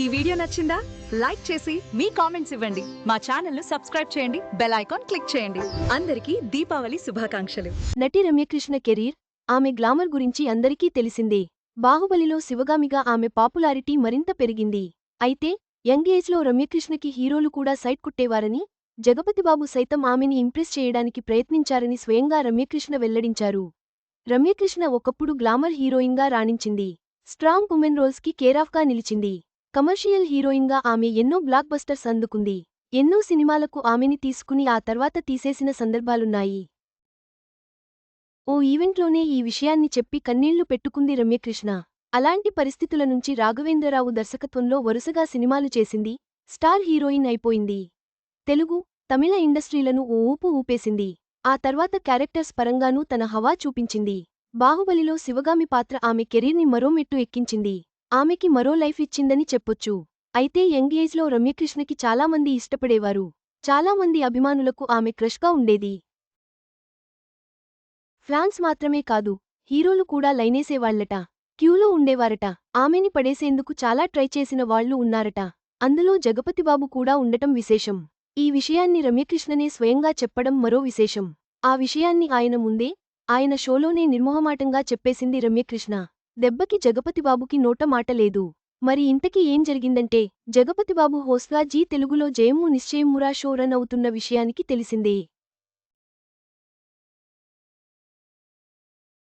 ఈ వీడియో నచ్చిందా? లైక్ చేసి మీ కామెంట్స్ ఇవ్వండి. మా ఛానల్ను సబ్స్క్రైబ్ చేయండి. బెల్ ఐకాన్ క్లిక్ చేయండి. అందరికీ దీపావళి శుభాకాంక్షలు. నటి రమ్యకృష్ణ కెరీర్ ఆమె గ్లామర్ గురించి అందరికీ తెలిసిందే. బాహుబలిలో శివగామిగా ఆమె పాపులారిటీ మరింత పెరిగింది. అయితే యంగ్ ఏజ్లో రమ్యకృష్ణకి హీరోలు కూడా సైట్ కుట్టేవారని జగపతిబాబు సైతం ఆమెని ఇంప్రెస్ చేయడానికి ప్రయత్నించారని స్వయంగా రమ్యకృష్ణ వెల్లడించారు. రమ్యకృష్ణ ఒకప్పుడు గ్లామర్ హీరోయిన్గా రాణించింది. స్ట్రాంగ్ ఉమెన్ రోల్స్కి కేరాఫ్గా నిలిచింది. కమర్షియల్ హీరోయిన్గా ఆమె ఎన్నో బ్లాక్ బస్టర్స్ అందుకుంది. ఎన్నో సినిమాలకు ఆమెని తీసుకుని ఆ తర్వాత తీసేసిన సందర్భాలున్నాయి. ఓ ఈవెంట్లోనే ఈ విషయాన్ని చెప్పి కన్నీళ్ళు పెట్టుకుంది రమ్యకృష్ణ. అలాంటి పరిస్థితుల నుంచి రాఘవేంద్రరావు దర్శకత్వంలో వరుసగా సినిమాలు చేసింది స్టార్ హీరోయిన్ అయిపోయింది. తెలుగు తమిళ ఇండస్ట్రీలను ఓ ఊపు ఊపేసింది. ఆ తర్వాత క్యారెక్టర్స్ పరంగానూ తన హవా చూపించింది. బాహుబలిలో శివగామి పాత్ర ఆమె కెరీర్ని మరో మెట్టు ఎక్కించింది. ఆమెకి మరో లైఫ్ ఇచ్చిందని చెప్పొచ్చు. అయితే యంగ్ ఏజ్లో రమ్యకృష్ణకి చాలామంది ఇష్టపడేవారు. చాలామంది అభిమానులకు ఆమె క్రష్గా ఉండేది. ఫ్యాన్స్ మాత్రమే కాదు హీరోలు కూడా లైనేసేవాళ్ళట క్యూలో ఉండేవారట. ఆమెని పడేసేందుకు చాలా ట్రై చేసిన వాళ్ళు ఉన్నారట. అందులో జగపతిబాబు కూడా ఉండటం విశేషం. ఈ విషయాన్ని రమ్యకృష్ణనే స్వయంగా చెప్పడం మరో విశేషం. ఆ విషయాన్ని ఆయన ముందే ఆయన షోలోనే నిర్మోహమాటంగా చెప్పేసింది రమ్యకృష్ణ. దెబ్బకి జగపతిబాబుకి నోట మాట లేదు. మరి ఇంతకీ ఏం జరిగిందంటే జగపతిబాబు హోస్లా జీ తెలుగులో జయము నిశ్చయమురా షో రన్ అవుతున్న విషయానికి తెలిసిందే.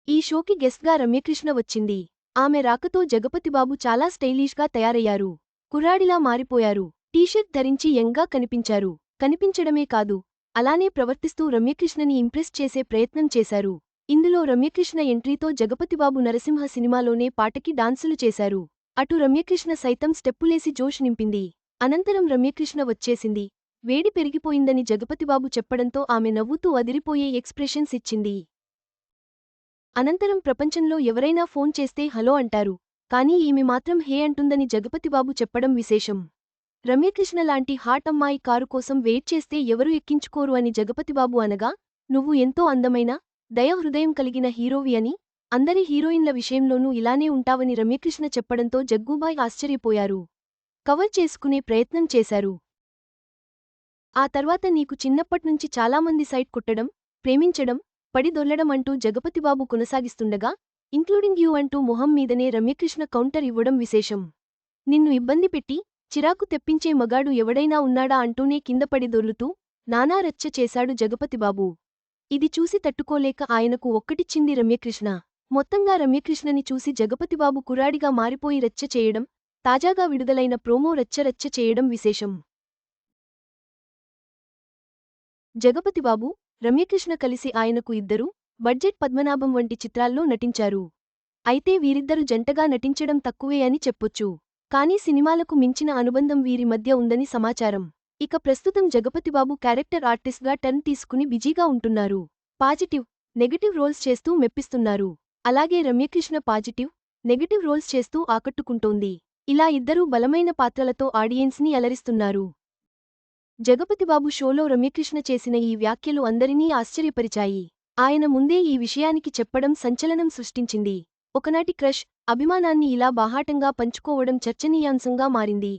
ఈ షోకి గెస్ట్గా రమ్యకృష్ణ వచ్చింది. ఆమె రాకతో జగపతిబాబు చాలా స్టైలిష్గా తయారయ్యారు. కుర్రాడిలా మారిపోయారు. టీషర్ట్ ధరించి యంగ్గా కనిపించారు. కనిపించడమే కాదు అలానే ప్రవర్తిస్తూ రమ్యకృష్ణని ఇంప్రెస్ చేసే ప్రయత్నం చేశారు. ఇందులో రమ్యకృష్ణ ఎంట్రీతో జగపతిబాబు నరసింహ సినిమాలోనే పాటకి డాన్సులు చేశారు. అటు రమ్యకృష్ణ సైతం స్టెప్పులేసి జోష్ నింపింది. అనంతరం రమ్యకృష్ణ వచ్చేసింది. వేడి పెరిగిపోయిందని జగపతిబాబు చెప్పడంతో ఆమె నవ్వుతూ అదిరిపోయే ఎక్స్ప్రెషన్స్ ఇచ్చింది. అనంతరం ప్రపంచంలో ఎవరైనా ఫోన్ చేస్తే హలో అంటారు. కానీ ఈమె మాత్రం హే అంటుందని జగపతిబాబు చెప్పడం విశేషం. రమ్యకృష్ణ లాంటి హాట్ అమ్మాయి కారు కోసం వెయిట్ చేస్తే ఎవరు ఎక్కించుకోరు అని జగపతిబాబు అనగా నువ్వు ఎంతో అందమైన దయహృదయం కలిగిన హీరోవి అని? అందరి హీరోయిన్ల విషయంలోనూ ఇలానే ఉంటావని రమ్యకృష్ణ చెప్పడంతో జగ్గుబాయ్ ఆశ్చర్యపోయారు. కవర్ చేసుకునే ప్రయత్నం చేశారు. ఆ తర్వాత నీకు చిన్నప్పట్నుంచి చాలామంది సైట్ కొట్టడం ప్రేమించడం పడి దొల్లడం అంటూ జగపతిబాబు కొనసాగిస్తుండగా ఇంక్లూడింగ్ యూ అంటూ మొహం మీదనే రమ్యకృష్ణ కౌంటర్ ఇవ్వడం విశేషం. నిన్ను ఇబ్బంది పెట్టి చిరాకు తెప్పించే మగాడు ఎవడైనా ఉన్నాడా అంటూనే కిందపడి దొర్లుతూ నానా రచ్చ చేశాడు జగపతిబాబు. ఇది చూసి తట్టుకోలేక ఆయనకు ఒక్కటిచ్చింది రమ్యకృష్ణ. మొత్తంగా రమ్యకృష్ణని చూసి జగపతిబాబు కురాడిగా మారిపోయి రచ్చ చేయడం తాజాగా విడుదలైన ప్రోమో రచ్చ రచ్చ చేయడం విశేషం. జగపతిబాబు రమ్యకృష్ణ కలిసి ఆయనకు ఇద్దరు బడ్జెట్ పద్మనాభం వంటి చిత్రాల్లో నటించారు. అయితే వీరిద్దరు జంటగా నటించడం తక్కువే అని చెప్పొచ్చు. కానీ సినిమాలకు మించిన అనుబంధం వీరి మధ్య ఉందని సమాచారం. ఇక ప్రస్తుతం జగపతిబాబు క్యారెక్టర్ ఆర్టిస్ట్గా టర్న్ తీసుకుని బిజీగా ఉంటున్నారు. పాజిటివ్ నెగటివ్ రోల్స్ చేస్తూ మెప్పిస్తున్నారు. అలాగే రమ్యకృష్ణ పాజిటివ్ నెగటివ్ రోల్స్ చేస్తూ ఆకట్టుకుంటోంది. ఇలా ఇద్దరూ బలమైన పాత్రలతో ఆడియన్స్ని అలరిస్తున్నారు. జగపతిబాబు షోలో రమ్యకృష్ణ చేసిన ఈ వ్యాఖ్యలు అందరినీ ఆశ్చర్యపరిచాయి. ఆయన ముందే ఈ విషయానికి చెప్పడం సంచలనం సృష్టించింది. ఒకనాటి క్రష్ అభిమానాన్ని ఇలా బాహాటంగా పంచుకోవడం చర్చనీయాంశంగా మారింది.